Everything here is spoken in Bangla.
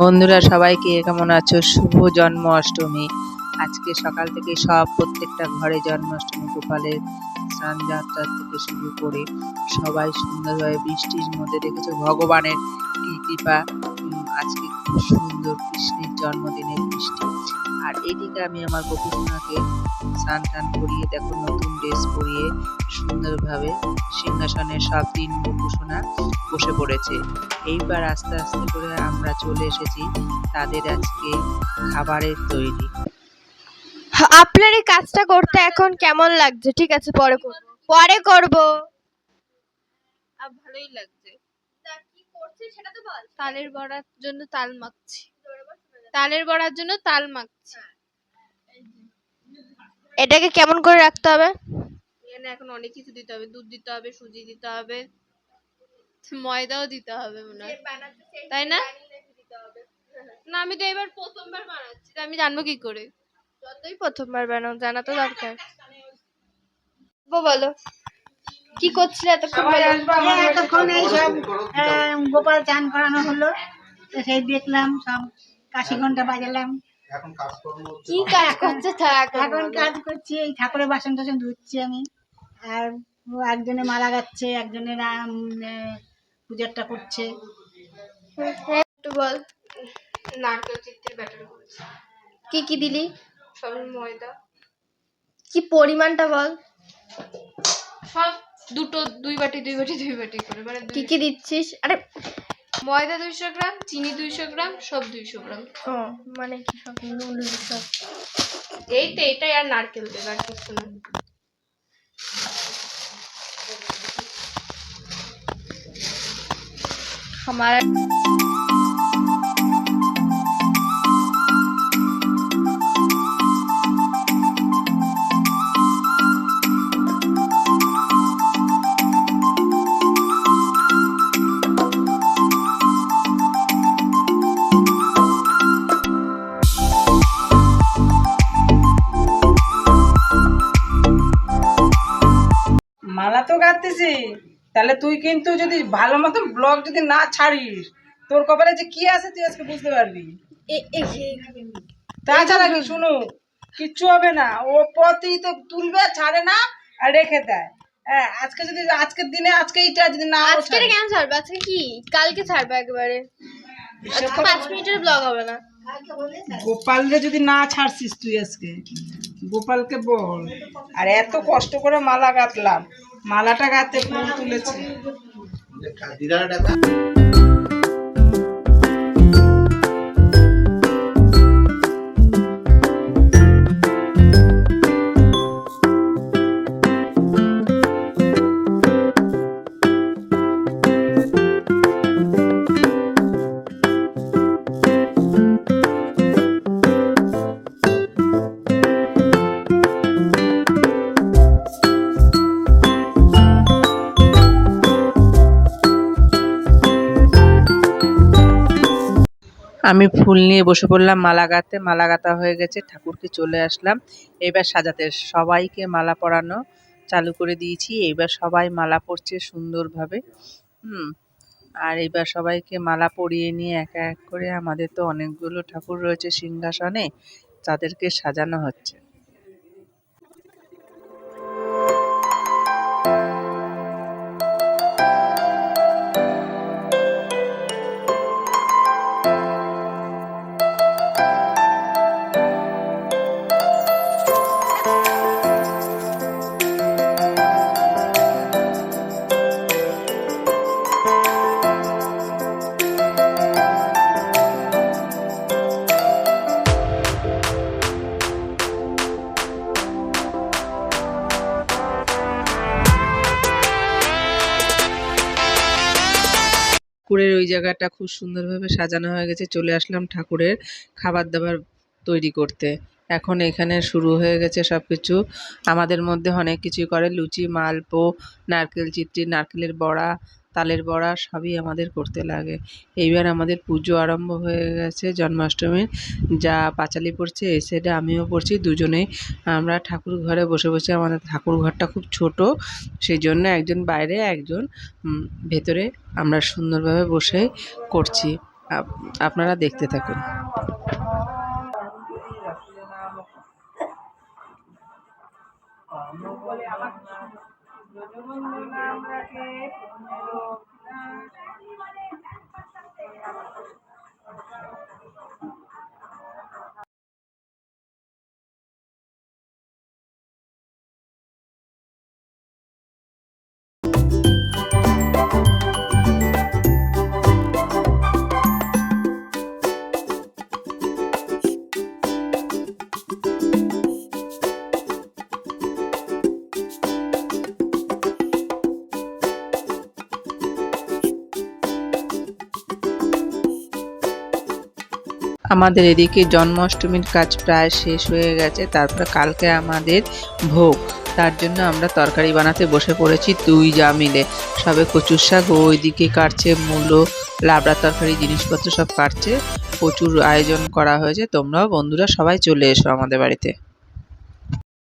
বন্ধুরা, সবাইকে কেমন আছো? শুভ জন্ম অষ্টমী আজকে সকাল থেকে সব প্রত্যেকটা ঘরে জন্মাষ্টমী গোপালের স্নান যাত্রা থেকে শুরু করে সবাই সুন্দরভাবে বৃষ্টির মধ্যে দেখেছ, ভগবানের কৃপা। আজকে খুব সুন্দর কৃষ্ণের জন্মদিনের বৃষ্টি আর এদিকে আমি আমার গোপুসোনাকে স্নান টান করিয়ে দেখো নতুন ড্রেস পরিয়ে সুন্দরভাবে সিংহাসনে সব দিন গোপুসোনা বসে পড়েছে। এইবার আস্তে আস্তে করে আমরা চলে এসেছি তাদের আজকে খাবারের তৈরি। আপনার এই কাজটা করতে এখন কেমন লাগছে? ঠিক আছে পরে করব। পরে করব। ভালোই লাগছে। তালের বড়ার জন্য তাল মাখছি তালের বড়ার জন্য তাল মাখছি এটাকে কেমন করে রাখতে হবে এখানে এখন অনেক কিছু দিতে হবে দুধ দিতে হবে সুজি দিতে হবে ময়দাও দিতে হবে মনে হয় তাই না না আমি তো এবার প্রথমবার বানাচ্ছি তো আমি জানব কি করে যতই প্রথমবার বানাও জানা তো দরকার ও বলো কি করছিলে এতক্ষণ? এই সব গোপাল চান করানো হলো তো সেই দেখলাম সব কাশি ঘণ্টা বাজালাম। কি কাজ করছে থাক? এখন কাজ করছি এই ঠাকুরের বাসন টাসন ধুচ্ছি আমি। আর একজনে মালা গাচ্ছে একজনে রাম আহ, পূজাটা করছে। একটু বল। নারকেল চিত্তির ব্যাটার কি কি দিলি? সব ময়দা। কি পরিমাণটা বল? সব দুটো দুই বাটি দুই বাটি দুই বাটি করে মানে কি কি দিচ্ছিস? আরে ময়দা দুইশো গ্রাম চিনি দুইশো গ্রাম সব দুইশো গ্রাম। ও মানে কি সব সব? এই তো এটাই আর নারকেল দেবে আর কিছু না। আমার গাঁথতেছি তাহলে তুই কিন্তু যদি ভালো মতো ব্লগ যদি না ছাড়িস তোর কপালে যে কি আছে তুই আজকে বুঝতে পারবি তাছাড়া কি শুনু কিচ্ছু হবে না ও পতি তো তুলবে ছাড়ে না আর রেখে দেয় হ্যাঁ আজকে যদি আজকের দিনে আজকে এইটা যদি না আজকে কেন ছাড়বে আজকে কি কালকে ছাড়বে একবারে পাঁচ মিনিটের ব্লগ হবে না যদি না ছাড়ছিস তুই আজকে গোপালকে বল আর এত কষ্ট করে মালা গাঁথলাম মালাটা গাতে ফুল তুলেছি। আমি ফুল নিয়ে বসে পড়লাম মালা গাঁতে মালা গাঁথা হয়ে গেছে, ঠাকুরকে চলে আসলাম। এবার সাজাতে সবাইকে মালা পরানো চালু করে দিয়েছি। এবার সবাই মালা পরছে সুন্দরভাবে। হুম, আর এবার সবাইকে মালা পরিয়ে নিয়ে একা এক করে আমাদের তো অনেকগুলো ঠাকুর রয়েছে সিংহাসনে, তাদেরকে সাজানো হচ্ছে। ঠাকুরের ওই জায়গাটা খুব সুন্দরভাবে সাজানো হয়ে গেছে। চলে আসলাম ঠাকুরের খাবার দাবার তৈরি করতে। এখন এখানে শুরু হয়ে গেছে সব কিছু আমাদের মধ্যে অনেক কিছুই করে। লুচি, মালপো, নারকেল চিত্রি নারকেলের বড়া তালের বড়া সবই আমাদের করতে লাগে। এইবার আমাদের পুজো আরম্ভ হয়ে গেছে জন্মাষ্টমীর। যা পাঁচালি পড়ছে এই সাইডে আমিও পড়ছি, দুজনেই। আমরা ঠাকুর ঘরে বসে বসে আমাদের ঠাকুর ঘরটা খুব ছোট সেই জন্য একজন বাইরে, একজন ভেতরে আমরা সুন্দরভাবে বসে করছি। আপ- আপনারা দেখতে থাকুন। বন্ধুরা আমরাকে আমাদের এদিকে জন্মাষ্টমীর কাজ প্রায় শেষ হয়ে গেছে, তারপরে কালকে আমাদের ভোগ। তার জন্য আমরা তরকারি বানাতে বসে পড়েছি দুই যা মিলে। সবে কচুর শাক, ও ওইদিকে কাটছে মূলো লাবড়া তরকারি, জিনিসপত্র সব কাটছে। প্রচুর আয়োজন করা হয়েছে। তোমরাও বন্ধুরা সবাই চলে এসো আমাদের বাড়িতে।